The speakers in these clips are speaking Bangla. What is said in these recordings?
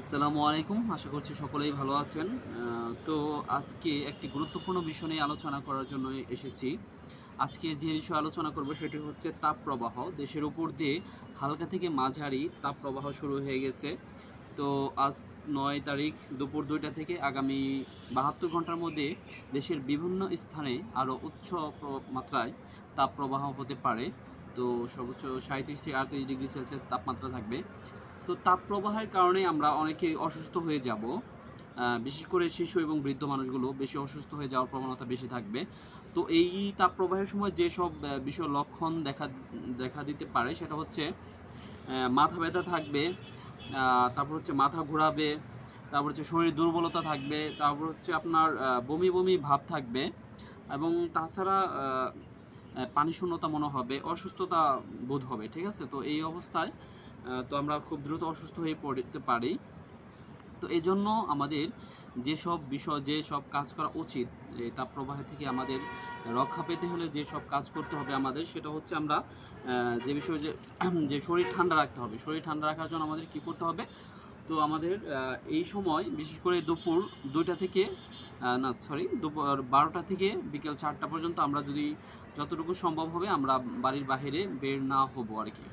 আসসালামু আলাইকুম। আশা করছি সকলেই ভালো আছেন। তো আজকে একটি গুরুত্বপূর্ণ বিষয় নিয়ে আলোচনা করার জন্য এসেছি। আজকে যে বিষয়ে আলোচনা করব সেটি হচ্ছে তাপ প্রবাহ দেশের উপর দিয়ে হালকা থেকে মাঝারি তাপ প্রবাহ শুরু হয়ে গেছে। তো আজ নয় তারিখ দুপুর দুইটা থেকে আগামী বাহাত্তর ঘণ্টার মধ্যে দেশের বিভিন্ন স্থানে আরও উচ্চ মাত্রায় তাপ প্রবাহ হতে পারে। তো সর্বোচ্চ সাঁত্রিশ থেকে আটত্রিশ ডিগ্রি সেলসিয়াস তাপমাত্রা থাকবে। তো তাপ প্রবাহের কারণে আমরা অনেকেই অসুস্থ হয়ে যাব। বিশেষ করে শিশু এবং বৃদ্ধ মানুষগুলো বেশি অসুস্থ হয়ে যাওয়ার প্রবণতা বেশি থাকবে। তো এই তাপ প্রবাহের সময় যেসব বিষয় লক্ষণ দেখা দেখা দিতে পারে সেটা হচ্ছে মাথা ব্যথা থাকবে তারপর হচ্ছে মাথা ঘোরাবে তারপর হচ্ছে শরীর দুর্বলতা থাকবে তারপর হচ্ছে আপনার বমি বমি ভাব থাকবে এবং তাছাড়া আহ, আহ, পানি শূন্যতা মনে হবে অসুস্থতা বোধ হবে ঠিক আছে? তো এই অবস্থায় তো আমরা খুব দ্রুত অসুস্থ হয়ে পড়তে পারি। তো এই জন্য আমাদের যেসব বিষয় যে সব কাজ করা উচিত তাপপ্রবাহ থেকে আমাদের রক্ষা পেতে হলে যে সব কাজ করতে হবে আমাদের, সেটা হচ্ছে আমরা যে বিষয় যে যে শরীর ঠান্ডা রাখতে হবে। শরীর ঠান্ডা রাখার জন্য আমাদের কি করতে হবে? তো আমাদের এই সময় বিশেষ করে দুপুর দুইটা থেকে না সরি দুপুর বারোটা থেকে বিকেল চারটা পর্যন্ত আমরা যদি যতটুকু সম্ভব হবে আমরা বাড়ির বাইরে বের না হব আর কি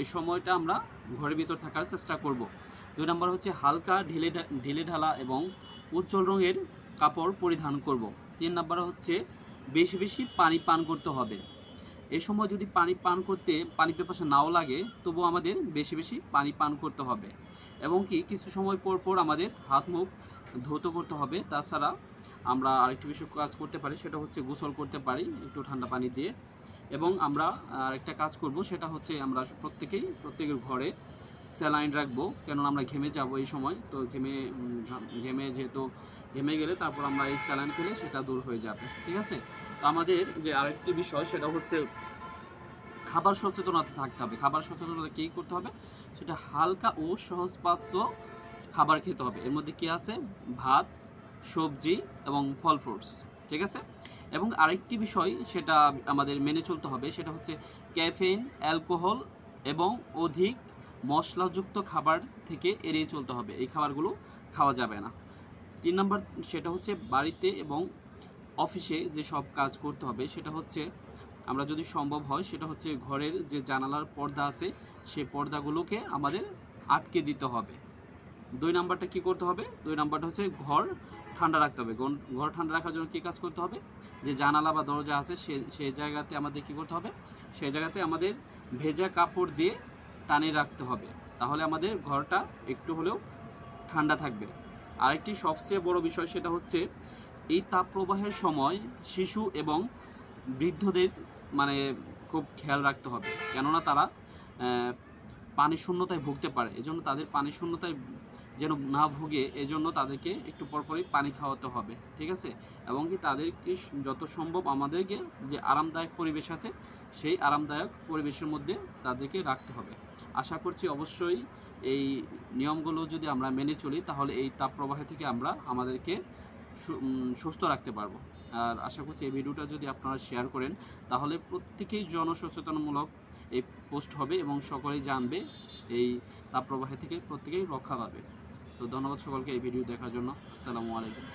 এই সময়টা আমরা ঘরের ভিতর থাকার চেষ্টা করব। দুই নম্বর হচ্ছে হালকা ঢিলে ঢিলে ঢালা এবং উজ্জ্বল রঙের কাপড় পরিধান করব। তিন নম্বর হচ্ছে বেশি বেশি পানি পান করতে হবে। এই সময় যদি পানি পান করতে পানি পেপাসা নাও লাগে, তবুও আমাদের বেশি বেশি পানি পান করতে হবে এবং কি কিছু সময় পর পর আমাদের হাত মুখ ধৌত করতে হবে। তাছাড়া আমরা আরেকটি বিষয় কাজ করতে পারি, সেটা হচ্ছে গোসল করতে পারি, একটু ঠান্ডা পানি দিয়ে। এবং আমরা আরেকটা কাজ করব, সেটা হচ্ছে আমরা প্রত্যেকেই, প্রত্যেকের ঘরে স্যালাইন রাখব, কেননা আমরা ঘেমে যাব এই সময়। তো ঘেমে ঘেমে যেহেতু ঘেমে গেলে তারপর আমরা এই স্যালাইন খেলে সেটা দূর হয়ে যাবে, ঠিক আছে? তো আমাদের যে আরেকটি বিষয়, সেটা হচ্ছে খাবার সচেতনতা থাকতে হবে। খাবার সচেতনতা কী করতে হবে? সেটা হালকা ও সহজপাচ্য খাবার খেতে হবে। এর মধ্যে কী আছে? ভাত, সবজি এবং ফল ফ্রুটস, ঠিক আছে? এবং আরেকটি বিষয় সেটা আমাদের মেনে চলতে হবে, সেটা হচ্ছে ক্যাফেইন, অ্যালকোহল এবং অধিক মশলাযুক্ত খাবার থেকে এড়িয়ে চলতে হবে। এই খাবারগুলো খাওয়া যাবে না। তিন নম্বর সেটা হচ্ছে বাড়িতে এবং অফিসে যে সব কাজ করতে হবে, সেটা হচ্ছে আমরা যদি সম্ভব হয়, সেটা হচ্ছে ঘরের যে জানালার পর্দা আছে সেই পর্দাগুলোকে আমাদের আটকে দিতে হবে। দুই নাম্বারটা কি করতে হবে? দুই নাম্বারটা হচ্ছে ঘর ঠান্ডা রাখতে হবে। ঘর ঠান্ডা রাখার জন্য কী কাজ করতে হবে? যে জানালা বা দরজা আছে, সে সেই জায়গাতে আমাদের কী করতে হবে? সেই জায়গাতে আমাদের ভেজা কাপড় দিয়ে টানে রাখতে হবে। তাহলে আমাদের ঘরটা একটু হলেও ঠান্ডা থাকবে। আরেকটি সবচেয়ে বড় বিষয় সেটা হচ্ছে, এই তাপপ্রবাহের সময় শিশু এবং বৃদ্ধদের মানে খুব খেয়াল রাখতে হবে। কেননা তারা পানি শূন্যতায় ভুগতে পারে। এজন্য তাদের পানি শূন্যতায় যেন না ভুগে, এজন্য তাদেরকে একটু পরপরই পানি খাওয়াতে হবে, ঠিক আছে? এবং কি তাদেরকে যত সম্ভব আমাদেরকে যে আরামদায়ক পরিবেশ আছে, সেই আরামদায়ক পরিবেশের মধ্যে তাদেরকে রাখতে হবে। আশা করছি অবশ্যই এই নিয়মগুলো যদি আমরা মেনে চলি, তাহলে এই তাপ প্রবাহ থেকে আমরা আমাদেরকে সুস্থ রাখতে পারব। আর আশা করছি এই ভিডিওটা যদি আপনারা শেয়ার করেন, তাহলে প্রত্যেকেই জনসচেতনমূলক এই পোস্ট হবে এবং সকলেই জানবে এই তাপ প্রবাহ থেকে প্রত্যেকেই রক্ষা পাবে। তো ধন্যবাদ সকলকে এই ভিডিও দেখার জন্য। আসসালামু আলাইকুম।